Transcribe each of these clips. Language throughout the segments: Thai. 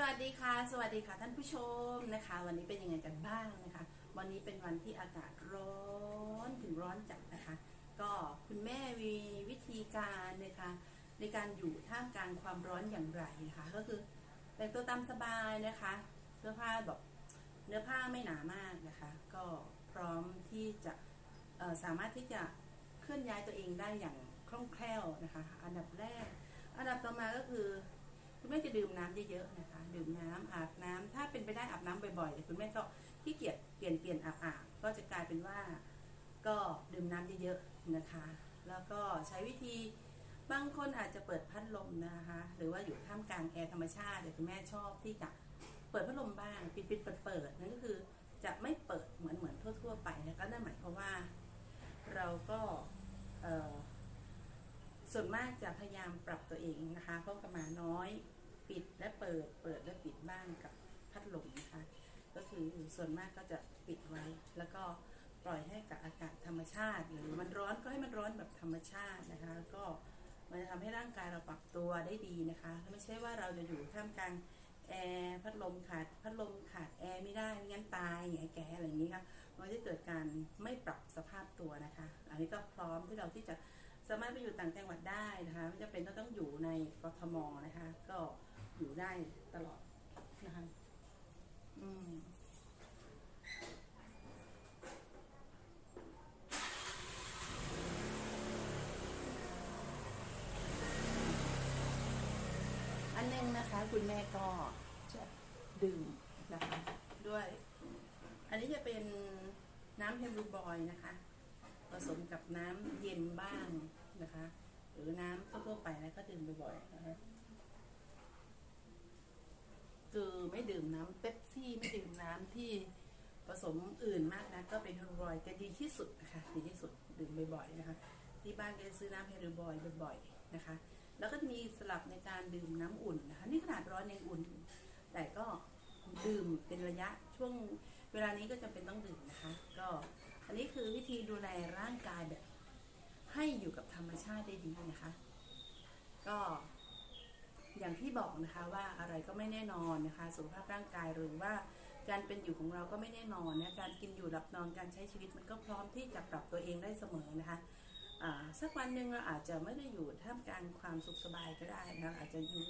สวัสดีค่ะ สวัสดีค่ะท่านผู้ชมนะคะ วันนี้เป็นยังไงกันบ้างนะคะ วันนี้เป็นวันที่อากาศร้อนถึงร้อนจัดนะคะ ก็คุณแม่มีวิธีการนะคะในการอยู่ท่ามกลางความร้อนอย่างไรนะคะ ก็คือแต่งตัวตามสบายนะคะเสื้อผ้าแบบเนื้อผ้าไม่หนามากนะคะ ก็พร้อมที่จะสามารถที่จะเคลื่อนย้ายตัวเองได้อย่างคล่องแคล่วนะคะ อันดับแรก อันดับต่อมาก็คือ คุณแม่จะดื่มน้ำเยอะๆนะคะ ดื่มน้ำอาบน้ำถ้าเป็นไปได้อาบน้ำบ่อยๆแต่คุณแม่ก็ขี้เกียจเปลี่ยนเปลี่ยนอาบอาบก็จะกลายเป็นว่า ก็ดื่มน้ำเยอะๆนะคะ แล้วก็ใช้วิธีบางคนอาจจะเปิดพัดลมนะคะ หรือว่าอยู่ท่ามกลางแอร์ธรรมชาติแต่คุณแม่ชอบที่จะเปิดพัดลมบ้างปิดปิดเปิดเปิดนั่นก็คือจะไม่เปิดเหมือนเหมือนทั่ว ๆ ไปนะคะนั่นหมายความว่า เราก็เอ่อ ส่วนมากจะพยายามปรับตัวเองนะคะเพราะกระมาน้อยปิดและเปิดเปิดและปิดบ้างกับพัดลมนะคะ ก็คือส่วนมากก็จะปิดไว้ แล้วก็ปล่อยให้กับอากาศธรรมชาติ หรือมันร้อนก็ให้มันร้อนแบบธรรมชาตินะคะแล้วก็มันจะทำให้ร่างกายเราปรับตัวได้ดีนะคะ ไม่ใช่ว่าเราจะอยู่ท่ามกลางแอร์พัดลมขาดพัดลมขาดแอร์ไม่ได้ไม่งั้นตายแงแกอะไรอย่างนี้ค่ะมันจะเกิดการไม่ปรับสภาพตัวนะคะ อันนี้ก็พร้อมที่เราที่จะ สามารถไปอยู่ต่างจังหวัดได้นะคะไม่จำเป็นต้องต้องอยู่ในกทมนะคะ ก็อยู่ได้ตลอดนะคะอืมอันหนึงนะคะ คุณแม่ก็จะดื่มนะคะ ด้วย อันนี้จะเป็นน้ำเฮมรูบอยนะคะ ผสมกับน้ำเย็นบ้าง นะคะ หรือน้ำทั่วๆไปแล้วก็ดื่มบ่อยๆนะคะคือไม่ดื่มน้ำเป๊ปซี่ไม่ดื่มน้ำที่ผสมอื่นมากนะก็เป็นเฮรูบอยจะดีที่สุดนะคะดีที่สุดดื่มบ่อยๆนะคะ ที่บ้านก็จะซื้อน้ำเฮรูบอยบ่อยๆนะคะ แล้วก็มีสลับในการดื่มน้ำอุ่นนะคะนี่ขนาดร้อนยังอุ่น แต่ก็ดื่มเป็นระยะช่วงเวลานี้ก็จำเป็นต้องดื่มนะคะ ก็อันนี้คือวิธีดูแลร่างกายแบบ ให้อยู่กับธรรมชาติได้ดีนะคะ ก็อย่างที่บอกนะคะว่าอะไรก็ไม่แน่นอนนะคะ สุขภาพร่างกายหรือว่าการเป็นอยู่ของเราก็ไม่แน่นอนนะการกินอยู่หลับนอนการใช้ชีวิตมันก็พร้อมที่จะปรับตัวเองได้เสมอนะคะสักวันหนึ่งเราอาจจะไม่ได้อยู่ท่ามกลางความสุขสบายก็ได้นะอาจจะอยู่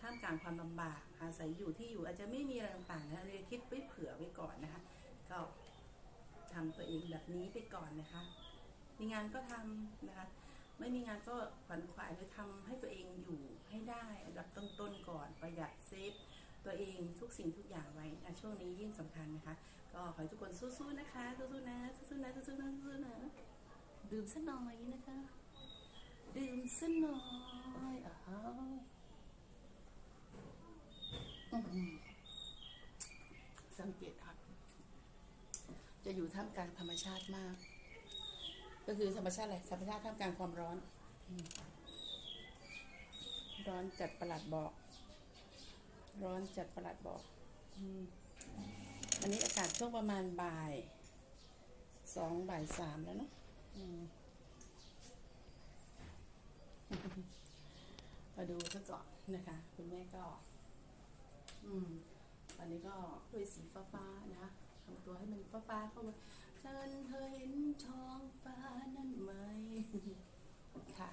ท่ามกลางความลำบาก อาศัยอยู่ที่อยู่อาจจะไม่มีอะไรต่างๆนะเลยคิดไว้เผื่อไว้ก่อนนะคะ ก็ทำตัวเองแบบนี้ไปก่อนนะคะ มีงานก็ทำนะคะ ไม่มีงานก็ขวัญขวายไปทำให้ตัวเองอยู่ให้ได้อันดับต้นๆก่อนประหยัดเซฟตัวเองทุกสิ่งทุกอย่างไว้นะช่วงนี้ยิ่งสำคัญนะคะ ก็ขอให้ทุกคนสู้ๆนะคะสู้ๆนะสู้ๆนะสู้ๆนะสู้ๆนะดื่มสักหน่อยนะคะ ดื่มสักหน่อยอ้าวอื้อหือสังเกตครับจะอยู่ท่ามกลางธรรมชาติมาก ก็คือธรรมชาติอะไรธรรมชาติท่ามกลางความร้อน ร้อนจัดประหลัดบอก ร้อนจัดประหลัดบอกอันนี้อากาศช่วงประมาณบ่ายสองบ่ายสามแล้วเนาะมมาดูซะก่อนนะคะ คุณแม่ก็ อืมตอนนี้ก็ด้วยสีฟ้าๆนะคะทำตัวให้มันฟ้าๆเข้ามา นั้นเธอเห็นท้องฟ้านั้นไหมค่ะ